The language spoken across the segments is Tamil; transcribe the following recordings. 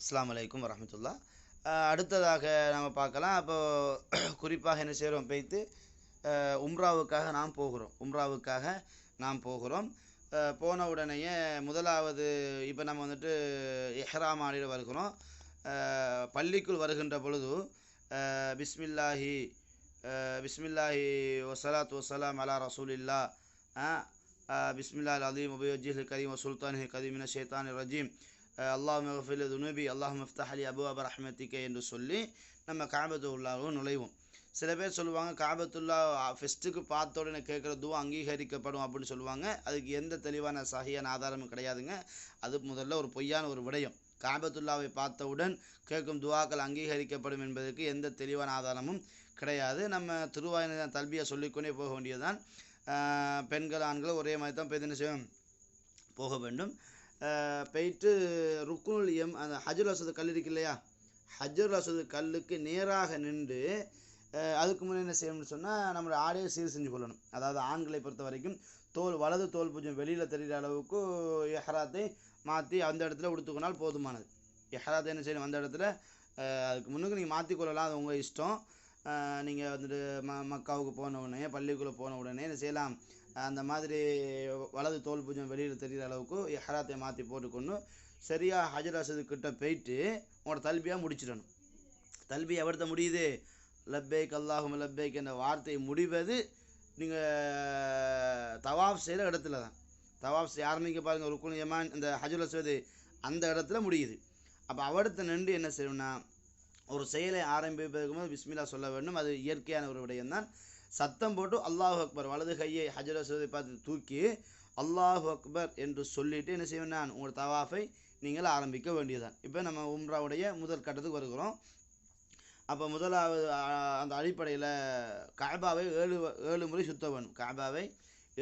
அஸ்லாம் வலைக்கம் வரமத்துல்லா அடுத்ததாக நம்ம பார்க்கலாம். அப்போ குறிப்பாக என்ன செய்கிறோம் பெய்த்து உம்ராவுக்காக நாம் போகிறோம். உம்ராவுக்காக நாம் போகிறோம். போன உடனேயே முதலாவது இப்போ நம்ம வந்துட்டு எஹ்ராம் ஆடியில் வருகிறோம். பள்ளிக்குள் வருகின்ற பொழுது பிஸ்மில்லாஹி பிஸ்மில்லாஹி வசலாத்து வசலாம் அலா ரசூலில்லா பிஸ்மில்லா அலீம் உபயோஜில் கரீம் சுல்தான் கதீமின ஷேத்தான் ரஜீம். அல்லாஹ் மஃபில் துனுபி அல்லாஹ் மஃப்தஹ் அலி அபு அப ரஹ்மத்திக்க என்று சொல்லி நம்ம காபத்துள்ளாவும் நுழைவோம். சில பேர் சொல்லுவாங்க காபத்துல்லா ஃபெஸ்ட்டுக்கு பார்த்த உடனே கேட்குற துவா அங்கீகரிக்கப்படும் அப்படின்னு சொல்லுவாங்க. அதுக்கு எந்த தெளிவான சகியான ஆதாரமும் கிடையாதுங்க. அது முதல்ல ஒரு பொய்யான ஒரு விடயம். காபத்துல்லாவை பார்த்தவுடன் கேட்கும் துவாக்கள் அங்கீகரிக்கப்படும் என்பதற்கு எந்த தெளிவான ஆதாரமும் கிடையாது. நம்ம திருவாயின தல்வியை சொல்லிக்கொண்டே போக வேண்டியதுதான். பெண்கள் ஆண்கள் ஒரே மாதிரி தான் போய் போக வேண்டும். போயிட்டு ருக்குனுல் எம் அந்த ஹஜர் அசது கல் இருக்கு இல்லையா? ஹஜர் அசது கல்லுக்கு நேராக நின்று அதுக்கு முன்னே என்ன செய்யணும்னு சொன்னால் நம்மளோட ஆடையை சீர் செஞ்சு கொள்ளணும். அதாவது ஆண்களை பொறுத்த வரைக்கும் தோல் வலது தோல் பூஜ்யம் வெளியில் தெரிகிற அளவுக்கு எஹராத்தை மாற்றி அந்த இடத்துல உடுத்துக்கொண்டால் போதுமானது. எஹராத்தை என்ன செய்யணும்? அந்த இடத்துல அதுக்கு முன்னுக்கு நீங்கள் மாற்றி கொள்ளலாம் அது உங்கள் இஷ்டம். நீங்கள் வந்துட்டு ம மக்காவுக்கு போன உடனே பள்ளிக்குள்ளே போன உடனே என்ன செய்யலாம்? அந்த மாதிரி வலது தோல் பூஜை வெளியில் தெரிகிற அளவுக்கு எஹராத்தை மாற்றி போட்டுக்கொண்டு சரியாக ஹஜர் அசது கிட்ட போயிட்டு உங்களோட தல்பியாக முடிச்சிடணும். தல்பி எவ்வளத்த முடியுது? லப்பேக் அல்லாஹும் லப்பேக் என்ற வார்த்தை முடிவது நீங்கள் தவாஃப் செய்கிற இடத்துல தான் தவாஃப் செய்ய ஆரம்பிக்க பாருங்கள் ருக்குன் யமான் இந்த ஹஜர் அஸ்வது அந்த இடத்துல முடியுது. அப்போ அவடத்தை நின்று என்ன செய்யணும்னா ஒரு செயலை ஆரம்பிப்பதற்கு போது பிஸ்மில்லா சொல்ல வேண்டும். அது இயற்கையான ஒரு விடயம்தான். சத்தம் போட்டு அல்லாஹ் அக்பர் வலது கையை ஹஜர் அஸ்வதை பார்த்து தூக்கி அல்லாஹ் அக்பர் என்று சொல்லிட்டு என்ன செய்வேன் நான்? உங்களோட தவாஃபை நீங்கள் ஆரம்பிக்க வேண்டியதுதான். இப்போ நம்ம உம்ராவுடைய முதல் கட்டத்துக்கு வருகிறோம். அப்போ முதலாவது அந்த அடிப்படையில் காபாவை ஏழு ஏழு முறை சுத்த வேணும் காபாவை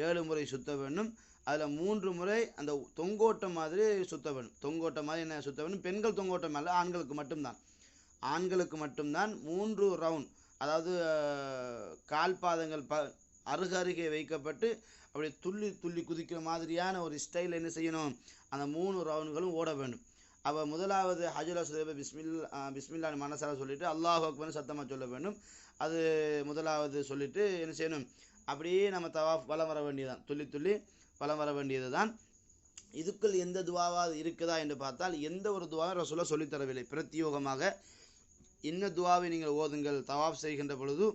ஏழு முறை சுத்த வேண்டும். அதில் மூன்று முறை அந்த தொங்கோட்டம் மாதிரி சுத்த வேணும் தொங்கோட்டம் மாதிரி என்ன சுத்த வேணும் பெண்கள் தொங்கோட்டம் அல்ல ஆண்களுக்கு மட்டும்தான். ஆண்களுக்கு மட்டும்தான் மூன்று ரவுண்ட். அதாவது கால் பாதங்கள் ப அருகருகே வைக்கப்பட்டு அப்படியே துள்ளி துள்ளி குதிக்கிற மாதிரியான ஒரு ஸ்டைல் என்ன செய்யணும்? அந்த மூணு ரவுண்டுகளும் ஓட வேண்டும். அப்போ முதலாவது ஹஜுலா சுதேப பிஸ்மில் பிஸ்மில்லான்னு மனசார சொல்லிட்டு அல்லாஹ் அக்பர்னு சத்தமாக சொல்ல வேண்டும். அது முதலாவது சொல்லிவிட்டு என்ன செய்யணும்? அப்படியே நம்ம தவாஃப் வலம் வர வேண்டியதுதான். துள்ளி துள்ளி வலம் வர வேண்டியது தான் இதுக்குள் எந்த துவாவாக இருக்குதா என்று பார்த்தால் எந்த ஒரு துவாவும் ரசூலா சொல்லித் தரவில்லை. பிரத்யோகமாக என்ன துவாவை நீங்கள் ஓதுங்கள்? தவாப் செய்கின்ற பொழுது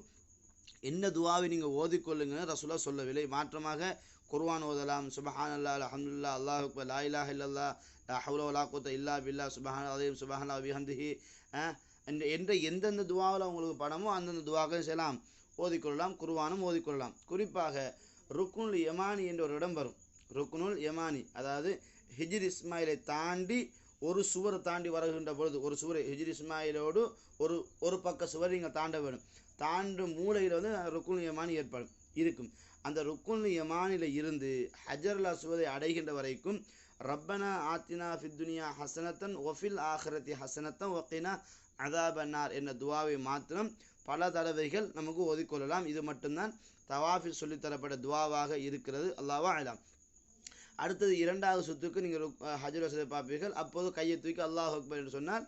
என்ன துவாவை நீங்கள் ஓதிக்கொள்ளுங்கன்னு ரசுல்லா சொல்லவில்லை. மாற்றமாக குர்வான் ஓதலாம். சுபஹான் அல்லா அலமதுல்லா அல்லாஹ் அக்பர் லா இலாஹ இல்லல்லா லா ஹவுல வலா குத்த இல்லா பில்லா சுபஹான் அதீம் சுபஹான் அபிஹந்திஹி என்ற எந்தெந்த துவாவில் உங்களுக்கு படமோ அந்தந்த துவாக்கள் செய்யலாம். ஓதிக்கொள்ளலாம். குர்வானும் ஓதிக்கொள்ளலாம். குறிப்பாக ருக்குனுல் யமானி என்ற ஒரு இடம் வரும். ருக்குனுல் யமானி அதாவது ஹிஜ்ர் இஸ்மாயிலை தாண்டி ஒரு சுவரை தாண்டி வருகின்ற பொழுது ஒரு சுவர் ஹிஜ்ரி இஸ்மாயிலோடு ஒரு ஒரு பக்க சுவர் நீங்கள் தாண்ட வேணும் தாண்டும் மூலையில் வந்து ருக்குன் யமானி ஏற்படும் இருக்கும். அந்த ருக்குன் யமானில இருந்து ஹஜர் சுவரை அடைகின்ற வரைக்கும் ரப்பனா ஆத்தினா ஃபித்துனியா ஹசனத்தன் ஒஃபில் ஆஹரத்தி ஹசனத்தன் ஒக்கினா அதாபன்னார் என்ற துவாவை மாத்திரம் பல தடவைகள் நமக்கு ஒதுக்கொள்ளலாம் இது மட்டும்தான் தவாஃபில் சொல்லித்தரப்பட்ட துவாவாக இருக்கிறது. அல்லாவா அலாம். அடுத்தது இரண்டாவது சுத்துக்கு நீங்கள் ஹஜர் வசதை பார்ப்பீர்கள். அப்போது கையை தூக்கி அல்லாஹ் அக்பர் என்று சொன்னால்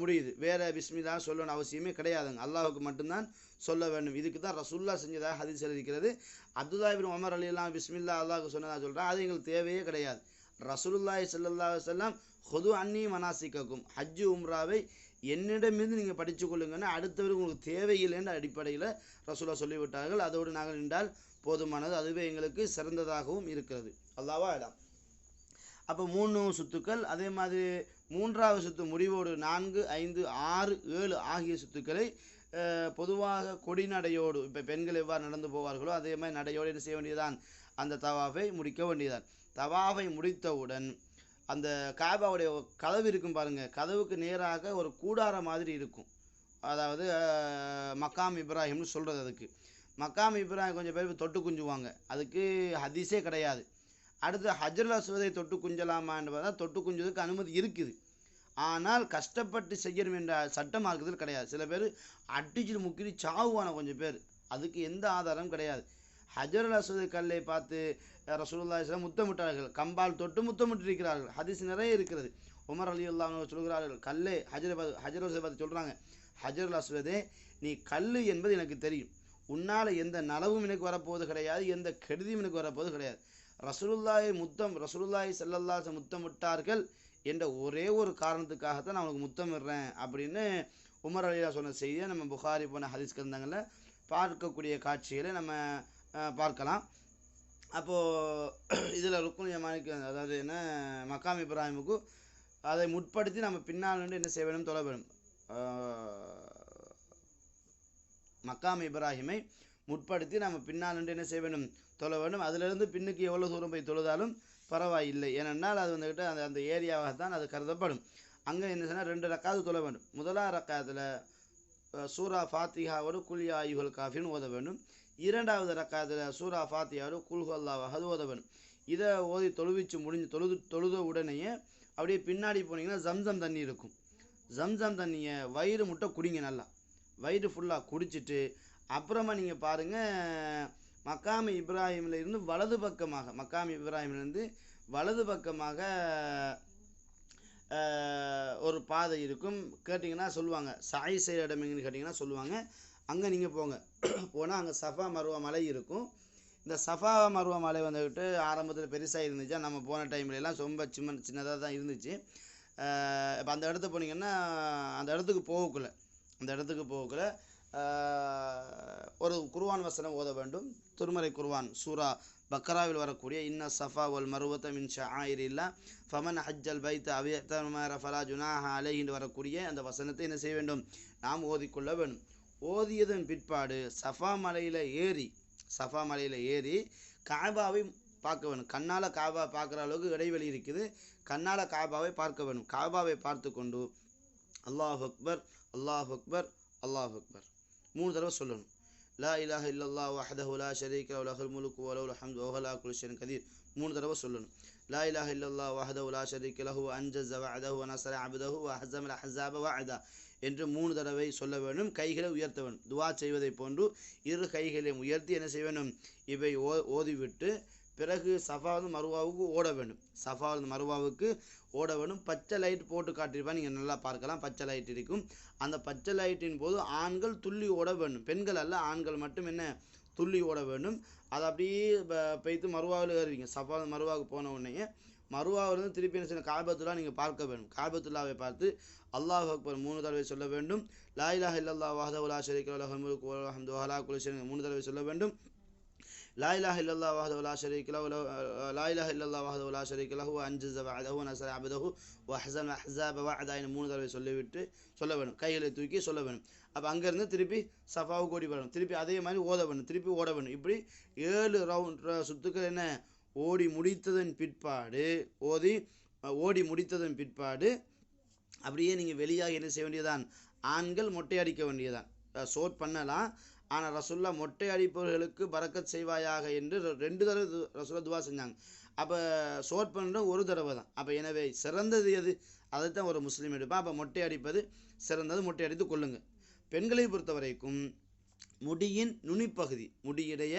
முடியுது. வேறு விஸ்மிதா சொல்லணும் அவசியமே கிடையாதுங்க. அல்லாஹுக்கு மட்டும்தான் சொல்ல வேண்டும். இதுக்கு தான் ரசுல்லா செஞ்சதாக ஹதீஸ் இருக்கிறது அப்துல்லாஹிபின் உமர் அலி எல்லாம் பிஸ்மில்லா அல்லாஹ்க்கு சொன்னதாக சொல்கிறேன் அது எங்களுக்கு தேவையே கிடையாது. ரசூலுல்லாய் சல்லா செல்லாம் ஹொது அன்னி மனாசிக்கக்கும் ஹஜ்ஜு உம்ராவை என்னிடமிருந்து நீங்கள் படித்து கொள்ளுங்கன்னா அடுத்தவருக்கு உங்களுக்கு தேவையில்லைன்ற அடிப்படையில் ரசூலா சொல்லிவிட்டார்கள். அதோடு நாங்கள் நின்றால் போதுமானது. அதுவே எங்களுக்கு சிறந்ததாகவும் இருக்கிறது. அல்லாவா இடம் அப்போ மூணு சுத்துக்கள் அதே மாதிரி மூன்றாவது சுத்து முடிவோடு நான்கு ஐந்து ஆறு ஏழு ஆகிய சுத்துக்களை பொதுவாக கொடிநடையோடு இப்போ பெண்கள் எவ்வாறு நடந்து போவார்களோ அதே மாதிரி நடையோடு என்ன செய்ய வேண்டியதுதான்? அந்த தவாஃபை முடிக்க வேண்டியதான் தவாஃபை முடித்தவுடன் அந்த காபாவுடைய கதவு இருக்கும் பாருங்கள் கதவுக்கு நேராக ஒரு கூடார மாதிரி இருக்கும். அதாவது மக்காம் இப்ராஹிம்னு சொல்கிறது அதுக்கு. மக்காம் இப்ராஹிம் கொஞ்சம் பேர் தொட்டு குஞ்சுவாங்க. அதுக்கு ஹதீஸே கிடையாது. அடுத்து ஹஜ்ரல் அஸ்வதை தொட்டு குஞ்சலாமா என்பதா தொட்டு குஞ்சதுக்கு அனுமதி இருக்குது. ஆனால் கஷ்டப்பட்டு செய்யணும் என்ற சட்டம் இருக்கிறது கிடையாது. சில பேர் அடிச்சு முக்கிரி சாவுவான கொஞ்சம் பேர். அதுக்கு எந்த ஆதாரம் கிடையாது. ஹஜருல் அசது கல்லை பார்த்து ரசூலுல்லாஹி முத்தமிட்டார்கள். கம்பால் தொட்டு முத்தமிட்டிருக்கிறார்கள். ஹதீஸ் நிறைய இருக்கிறது. உமர் அலி அல்லாஹ் சொல்கிறார்கள் கல்லே ஹஜர் ஹஜர் பார்த்து சொல்கிறாங்க ஹஜர் அஸ்வதே நீ கல் என்பது எனக்கு தெரியும். உன்னால் எந்த நலவும் எனக்கு வரப்போவது கிடையாது எந்த கெடுதியும் எனக்கு வரப்போவது கிடையாது. ரசூலுல்லாஹி முத்தம் ரசூலுல்லாஹி ஸல்லல்லாஹு முத்தமிட்டார்கள் என்ற ஒரே ஒரு காரணத்துக்காகத்தான் நான் உனக்கு முத்தமிடுறேன். அப்படின்னு உமர் அலிலா சொன்ன செய்தியை நம்ம புகாரி போன ஹதீஸ் கிரந்தங்களில் பார்க்கக்கூடிய காட்சிகளை நம்ம பார்க்கலாம். அப்போது இதில் ருக்குன் யமானிக்கு அதாவது என்ன மக்காம் இப்ராஹிமுக்கு அதை முற்படுத்தி நம்ம பின்னால் நின்று என்ன செய்ய வேண்டும்? தொழ வேண்டும் மக்காம் இப்ராஹிமை முற்படுத்தி நம்ம பின்னால் நின்று என்ன செய்ய வேண்டும்? தொலை வேண்டும். அதிலிருந்து பின்னுக்கு எவ்வளோ தூரம் போய் தொழுதாலும் பரவாயில்லை. ஏனென்றால் அது வந்துக்கிட்டு அந்த அந்த ஏரியாவாக தான் அது கருதப்படும். அங்கே என்ன சொன்னால் ரெண்டு ரக்காது தொழ வேண்டும். முதலாம் ரக்காத்தில் சூரா ஃபாத்திகாவோடு குழி ஆயுகள் காஃபின்னு ஓத வேண்டும். இரண்டாவது ரக்காத்தில் சூரா ஃபாத்தியாவோடு குல்ஹல்லாவாக அது ஓத இதை ஓதி தொழுவிச்சு முடிஞ்சு தொழுது தொழுத உடனேயே அப்படியே பின்னாடி போனீங்கன்னா ஜம்சம் தண்ணி இருக்கும். ஜம்சம் தண்ணியை வயிறு முட்டை குடிங்க நல்லா. வயிறு ஃபுல்லாக குடிச்சிட்டு அப்புறமா நீங்கள் பாருங்கள் மக்காமி இப்ராஹிமில் இருந்து வலது பக்கமாக மக்காமி இப்ராஹிம்லேருந்து வலது பக்கமாக ஒரு பாதை இருக்கும். கேட்டிங்கன்னா சொல்லுவாங்க. சாய் செய்கிற இடம் எங்கன்னு கேட்டிங்கன்னா சொல்லுவாங்க. அங்கே நீங்கள் போங்க. போனால் அங்கே சஃபா மருவ மலை இருக்கும். இந்த சஃபா மருவ மலை வந்துக்கிட்டு ஆரம்பத்தில் பெருசாக இருந்துச்சு. நம்ம போன டைம்ல எல்லாம் ரொம்ப சின்ன சின்னதாக தான் இருந்துச்சு. இப்போ அந்த இடத்துக்கு போனீங்கன்னா அந்த இடத்துக்கு போகக்குள்ள அந்த இடத்துக்கு போகக்குள்ள ஒரு குருவான் வசனம் ஓத வேண்டும். திருமறை குருவான் சூரா பக்ராவில் வரக்கூடிய இன்ன சஃபா வல் மருவத்த மின் ஷாயிரில்லா ஃபமன் ஹஜ்ஜல் பைத் அவியத்தமர ஃபலா ஜுனாஹா அலைஹின்னு வரக்கூடிய அந்த வசனத்தை என்ன செய்ய வேண்டும்? நாம் ஓதிக்கொள்ள வேண்டும். ஓதியதன் பிற்பாடு சஃபா மலையில் ஏறி சஃபா மலையில் ஏறி காபாவை பார்க்க வேணும். கண்ணால் காபா பார்க்குற அளவுக்கு இடைவெளி இருக்குது. கண்ணால் காபாவை பார்க்க வேணும். காபாவை பார்த்து கொண்டு அல்லாஹ் அக்பர் அல்லாஹ் அக்பர் அல்லாஹ் அக்பர். மூணு தடவை சொல்லணும். லா இலாஹ இல்லல்லாஹ் வஹதஹு லா ஷரீக லஹு லஹுல் முலுக் வ லஹுல் ஹம்து வ ஹுவ கதீர். மூணு தடவை சொல்லணும். லா இலாஹ இல்லல்லா வஹதஹு லா ஷரீக லஹு அன்ஜஸ வஅதஹு வ நஸர அப்தஹு வ ஹஸம அல் வஅதா. என்று மூணு தடவை சொல்ல வேண்டும் கைகளை உயர்த்த வேண்டும் துவா செய்வதைப் போன்று இரு கைகளையும் உயர்த்தி என்ன செய்ய வேண்டும் இவை ஓ ஓதிவிட்டு பிறகு சஃபாவது மருவாவுக்கு ஓட வேண்டும் சஃபாவது மருவாவுக்கு ஓட வேண்டும் பச்சை லைட் போட்டு காட்டியிருப்பா. நீங்கள் நல்லா பார்க்கலாம். பச்சை லைட் இருக்கும். அந்த பச்சை லைட்டின் போது ஆண்கள் துள்ளி ஓட வேண்டும் பெண்கள் அல்ல ஆண்கள் மட்டும் என்ன? துள்ளி ஓட வேண்டும். அதை அப்படியே ப- பெய்த்து மறுவாவில் ஏறுவீங்க. சஃபா மருவாவுக்கு போன உடனே மறுவாவிலிருந்து திருப்பி என்ன செய்யணும்? காபத்துல்லா நீங்கள் பார்க்க வேண்டும். காபத்துல்லாவை பார்த்து அல்லாஹ் அக்பர் மூணு தடவை சொல்ல வேண்டும். லா இல்லல்லா இல்லல்லாஹ் ஷரீக் லா ஷரீக மூணு தடவை சொல்ல வேண்டும். லா இலாஹ இல்லல்லாஹ் வஹதஹு லா ஷரீக லஹு லஹு- லா இலாஹ இல்லல்லாஹ் வஹதஹு லா ஷரீக லஹு அன்ஜஸ வஅதஹு நஸர அப்தஹு வ ஹஸன அஹ்ஸாப என மூணு தடவை சொல்லிவிட்டு சொல்ல வேணும் கைகளை தூக்கி சொல்ல வேணும் அப்போ அங்கேருந்து திருப்பி சஃபாவுக்கு ஓடி வரணும் திருப்பி அதே மாதிரி ஓத வேணும் திருப்பி ஓட வேணும் இப்படி ஏழு ரவுண்ட் சுத்துக்கள் என்ன? ஓடி முடித்ததன் பிற்பாடு ஓதி ஓடி முடித்ததன் பிற்பாடு அப்படியே நீங்கள் வெளியாக என்ன செய்ய வேண்டியதான் ஆண்கள் மொட்டை அடிக்க வேண்டியதான் சோட் பண்ணலாம். ஆனால் ரசுல்லா மொட்டை அடிப்பவர்களுக்கு பறக்கத் செய்வாயாக என்று ரெண்டு தடவை ரசுல்லா துவா செஞ்சாங்க. அப்போ சோட் பண்ணுற ஒரு தடவை தான். அப்போ எனவே சிறந்தது எது? அதை தான் ஒரு முஸ்லீம் எடுப்பான். அப்போ மொட்டை அடிப்பது சிறந்தது. மொட்டை அடித்து கொள்ளுங்கள் பெண்களை பொறுத்த வரைக்கும் முடியின் நுனிப்பகுதி முடியுடைய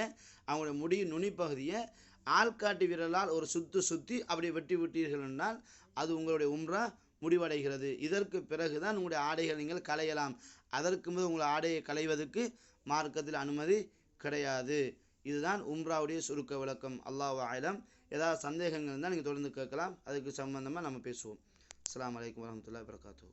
அவங்களுடைய முடியின் நுனிப்பகுதியை ஆள்காட்டி விரலால் ஒரு சுத்து சுற்றி அப்படி வெட்டி விட்டீர்கள் என்றால் அது உங்களுடைய உம்ரா முடிவடைகிறது. இதற்கு பிறகுதான் உங்களுடைய ஆடைகள் நீங்கள் களையலாம். அதற்கு முதல் உங்கள் ஆடையை களைவதற்கு மார்க்கத்தில் அனுமதி கிடையாது. இதுதான் உம்ராவுடைய சுருக்க விளக்கம். அல்லாஹ் ஆயிலம் ஏதாவது சந்தேகங்கள் இருந்தால் நீங்கள் தொடர்ந்து கேட்கலாம். அதுக்கு சம்பந்தமாக நம்ம பேசுவோம். அஸ்லாம் வலைக்கம் வரமத்துல வரகாத்தூ